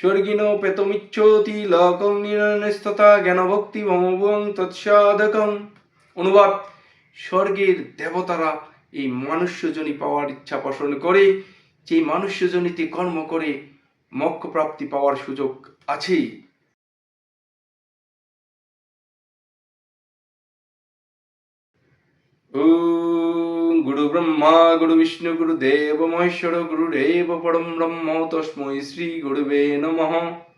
স্বর্গিনো পেতমিচ্ছতি লোকং নিরস্ততা জ্ঞানভক্তি ভমভং তৎসাধকম অনুবাদ, স্বর্গের দেবতারা এই মনুষ্যজনী পাওয়ার ইচ্ছা পোষণ করে যে মনুষ্যজনীতে কর্ম করে, মোক্ষ প্রাপ্তি পাওয়ার সুযোগ আছে ওম গুরু ব্রহ্মা গুরু বিষ্ণু গুরু দেব মহেশ্বর গুরু দেব পরম ব্রহ্ম তস্মৈ শ্রী গুরুবে নমঃ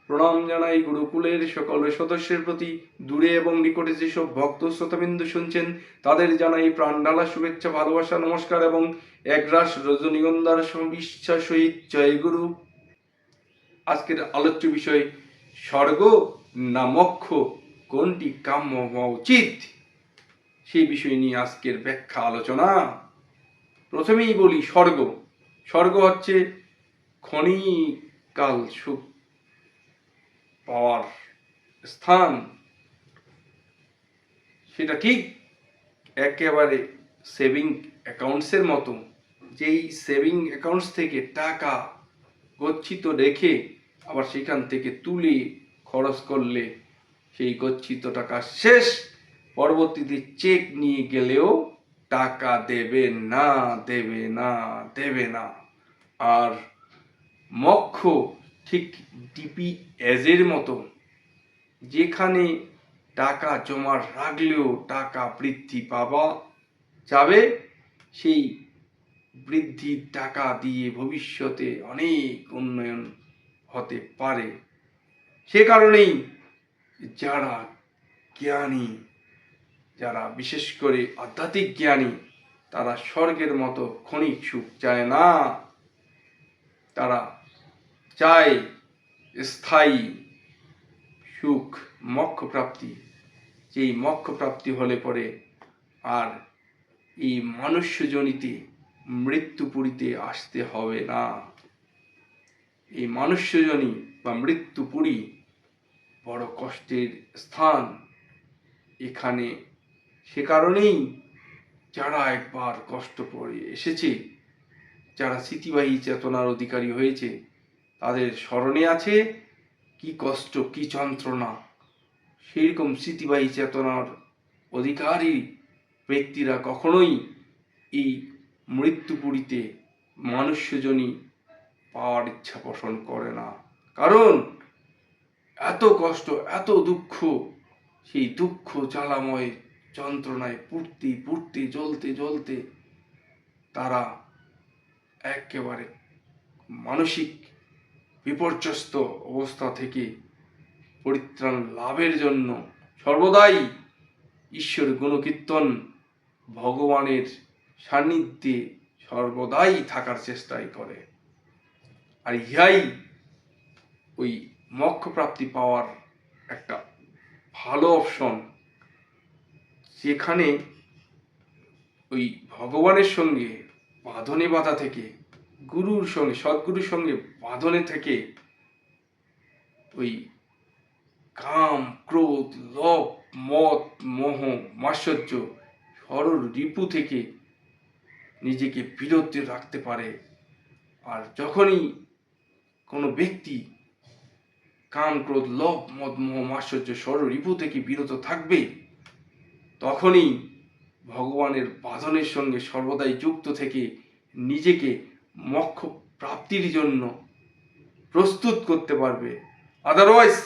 প্রণাম জানাই গুরুকুলের সকল সদস্যের প্রতি। দূরে এবং নিকটে যেসব ভক্ত শ্রোতাবিন্দু শুনছেন, তাদের জানাই প্রাণ ঢালা শুভেচ্ছা, ভালোবাসা, নমস্কার এবং একরাশ রজনীগন্ধার সবিশ্বাস সহিত জয় গুরু। আজকের আলোচ্য বিষয়, স্বর্গ না মোক্ষ, কোনটি কাম্য হওয়া উচিত? সেই বিষয় নিয়ে আজকের ব্যাখ্যা আলোচনা। প্রথমেই বলি স্বর্গ। স্বর্গ হচ্ছে ক্ষণিকাল সুখ, পাওয়ার স্থান। সেটা ঠিক একেবারে সেভিং অ্যাকাউন্টসের মতো, যেই সেভিং অ্যাকাউন্টস থেকে টাকা গচ্ছিত রেখে আবার সেখান থেকে তুলে খরচ করলে সেই গচ্ছিত টাকা শেষ। পরবর্তীতে চেক নিয়ে গেলেও টাকা দেবে না দেবে না দেবে না। আর মক্ষ ঠিক ডিপি এজের মতো যেখানে টাকা জমা রাখলেও টাকা বৃদ্ধি পাওয়া যাবে, সেই বৃদ্ধির টাকা দিয়ে ভবিষ্যতে অনেক উন্নয়ন হতে পারে। সে কারণেই যারা জ্ঞানী যারা বিশেষ করে আধ্যাত্মিক জ্ঞানী, তারা স্বর্গের মতো ক্ষণিক সুখ চায় না। তারা চায় স্থায়ী সুখ, মোক্ষ প্রাপ্তি। যেই মোক্ষ প্রাপ্তি হলে পরে আর এই মনুষ্যজনিতে মৃত্যুপুরীতে আসতে হবে না। এই মনুষ্যজনী বা মৃত্যুপুরী বড় কষ্টের স্থান। এখানে সে কারণেই যারা একবার কষ্ট করে এসেছে, যারা স্মৃতিবাহী চেতনার অধিকারী হয়েছে, তাদের স্মরণে আছে কি কষ্ট, কি যন্ত্রণা। সেইরকম স্মৃতিবাহী চেতনার অধিকারী ব্যক্তিরা কখনোই এই মৃত্যুপুরীতে মনুষ্যজনী পাওয়ার ইচ্ছা পোষণ করে না। কারণ এত কষ্ট, এত দুঃখ, সেই দুঃখ, জ্বালাময় যন্ত্রণায় পুড়তে পুড়তে, জ্বলতে জ্বলতে তারা একেবারে মানসিক বিপর্যস্ত অবস্থা থেকে পরিত্রাণ লাভের জন্য সর্বদাই ঈশ্বর গুণকীর্তন ভগবানের সান্নিধ্যে সর্বদাই থাকার চেষ্টাই করে। আর ইহাই ওই মোক্ষ প্রাপ্তি পাওয়ার একটা ভালো অপশন। যেখানে ওই ভগবানের সঙ্গে বাঁধনে বাঁধা থেকে, গুরুর সঙ্গে, সদ্গুরুর সঙ্গে বাঁধনে থেকে ওই কাম, ক্রোধ, লোভ মত মোহ মাশ্চর্য সরল রিপু থেকে নিজেকে বিরত রাখতে পারে। আর যখনই কোনো ব্যক্তি কাম, ক্রোধ, লোভ, মদ, মোহ মাশ্চর্য সরল রিপু থেকে বিরত থাকবে তখনই ভগবানের বাঁধনের সঙ্গে সর্বদাই যুক্ত থেকে নিজেকে মোক্ষ প্রাপ্তির জন্য প্রস্তুত করতে পারবে। আদারওয়াইজ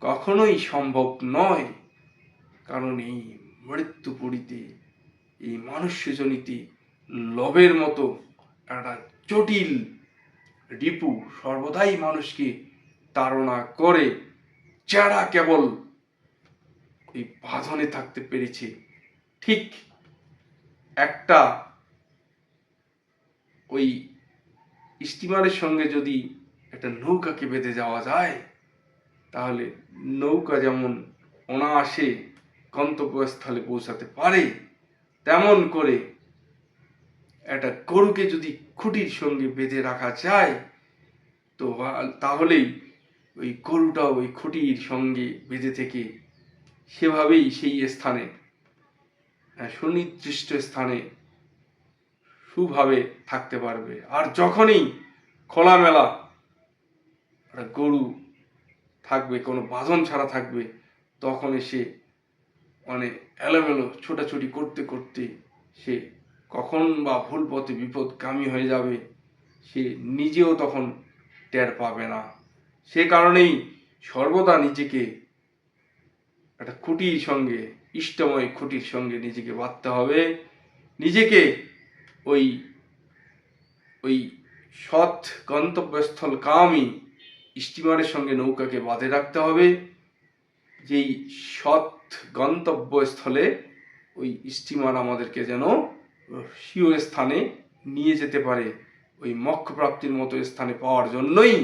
কখনোই সম্ভব নয়। কারণ এই মৃত্যুপুরীতে, এই মনুষ্যজনিতে লবের মতো একটা জটিল রিপু সর্বদাই মানুষকে তাড়না করে যারা কেবল এই বাঁধনে থাকতে পেরেছে। ঠিক একটা ওই স্টিমারের সঙ্গে যদি একটা নৌকাকে বেঁধে যাওয়া যায়, তাহলে নৌকা যেমন অনায়াসে গন্তব্যস্থলে পৌঁছাতে পারে, তেমন করে একটা গরুকে যদি খুঁটির সঙ্গে বেঁধে রাখা যায়, তো তাহলেই ওই গরুটাও ওই খুঁটির সঙ্গে বেঁধে থেকে সেভাবেই সেই স্থানে সুনির্দিষ্ট স্থানে সুভাবে থাকতে পারবে। আর যখনই খোলামেলা একটা গরু থাকবে, কোনো বাঁধন ছাড়া থাকবে, তখন সে মানে এলোমেলো ছোটাছুটি করতে করতে সে কখন বা ভুল পথে বিপদগামী হয়ে যাবে, সে নিজেও তখন টের পাবে না। সে কারণেই সর্বদা নিজেকে একটা খুঁটির সঙ্গে, ইষ্টময় খুঁটির সঙ্গে নিজেকে বাঁধতে হবে। নিজেকে ওই ওই সৎ গন্তব্যস্থল কামই স্টিমারের সঙ্গে নৌকাকে বাঁধে রাখতে হবে। যেই সৎ গন্তব্যস্থলে ওই স্টিমার আমাদেরকে যেন স্বীয় স্থানে নিয়ে যেতে পারে, ওই মোক্ষ প্রাপ্তির মতো স্থানে পাওয়ার জন্যই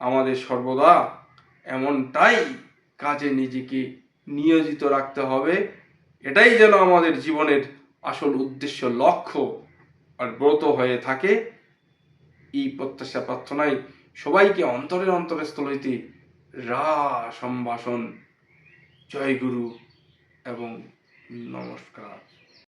আমাদের সর্বদা এমনটাই কাজে নিজেকে নিয়োজিত রাখতে হবে। এটাই যেন আমাদের জীবনের আসল উদ্দেশ্য, লক্ষ্য আর ব্রত হয়ে থাকে। এই প্রত্যাশা, প্রার্থনায় সবাইকে অন্তরের অন্তরস্থল হইতে রা সম্ভাষণ জয় গুরু এবং নমস্কার।